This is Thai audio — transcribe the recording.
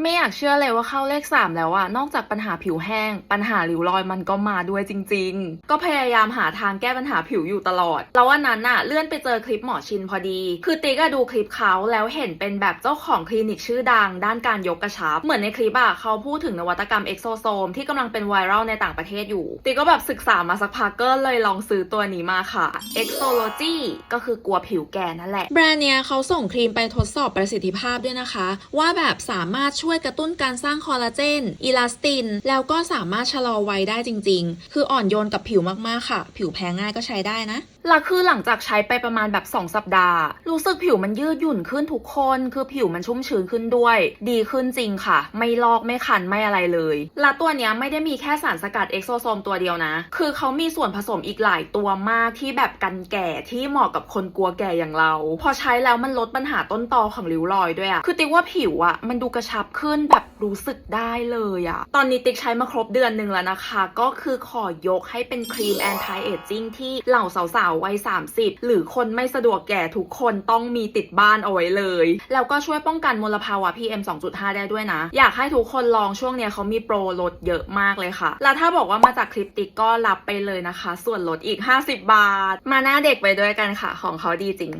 ไม่อยากเชื่อเลยว่าเข้าเลข 3 แล้วอะนอกจากปัญหาผิวแห้ง ปัญหาริ้วรอยมันก็มาด้วยจริง ๆ ก็พยายามหาทางแก้ปัญหาผิวอยู่ตลอด แล้ววันนั้นอะเลื่อนไปเจอคลิปหมอชินพอดี คือติ๊กอะดูคลิปเขาแล้วเห็นเป็นแบบเจ้าของคลินิกชื่อดัง ด้านการยกกระชับ เหมือนในคลิปอะเขาพูดถึงนวัตกรรมเอ็กโซโซมที่กำลังเป็นไวรัลในต่างประเทศอยู่ ติ๊กก็แบบศึกษามาสักพักก็เลยลองซื้อตัวนี้มาค่ะ Exology ก็คือกลัวผิวแก่นั่นแหละแบรนด์เนี้ยเขาส่งครีมไปทดสอบประสิทธิภาพด้วยนะคะ ว่าแบบสามารถช่่วยกระตุ้นการสร้างคอลลาเจนอิลาสติน แล้วก็สามารถชะลอวัยได้จริง ๆ คืออ่อนโยนกับผิวมากๆค่ะ ผิวแพ้ง่ายก็ใช้ได้นะและคือหลังจากใช้ไปประมาณแบบ 2 สัปดาห์ รู้สึกผิวมันยืดหยุ่นขึ้นทุกคน คือผิวมันชุ่มชื้นขึ้นด้วย ดีขึ้นจริงค่ะ ไม่ลอกไม่คันไม่อะไรเลย และตัวเนี้ยไม่ได้มีแค่สารสกัดเอ็กโซโซมตัวเดียวนะ คือเขามีส่วนผสมอีกหลายตัวมากที่แบบกันแก่ที่เหมาะกับคนกลัวแก่อย่างเรา พอใช้แล้วมันลดปัญหาต้นตอของริ้วรอยด้วยอะคือติ๊กว่าผิวอะมันดูกระชับขึ้นแบบรู้สึกได้เลยอะตอนนี้ติ๊กใช้มาครบเดือนหนึ่งแล้วนะคะ ก็คือขอยกให้เป็นครีม anti aging ที่เหล่าสาวๆวัย 30 หรือคนไม่สะดวกแก่ทุกคนต้องมีติดบ้านเอาไว้เลย แล้วก็ช่วยป้องกันมลภาวะ PM 2.5 ได้ด้วยนะ อยากให้ทุกคนลองช่วงเนี้ยเขามีโปรลดเยอะมากเลยค่ะ แล้วถ้าบอกว่ามาจากคลิปติ๊กก็รับไปเลยนะคะ ส่วนลดอีก 50 บาท มาหน้าเด็กไปด้วยกันค่ะ ของเขาดีจริง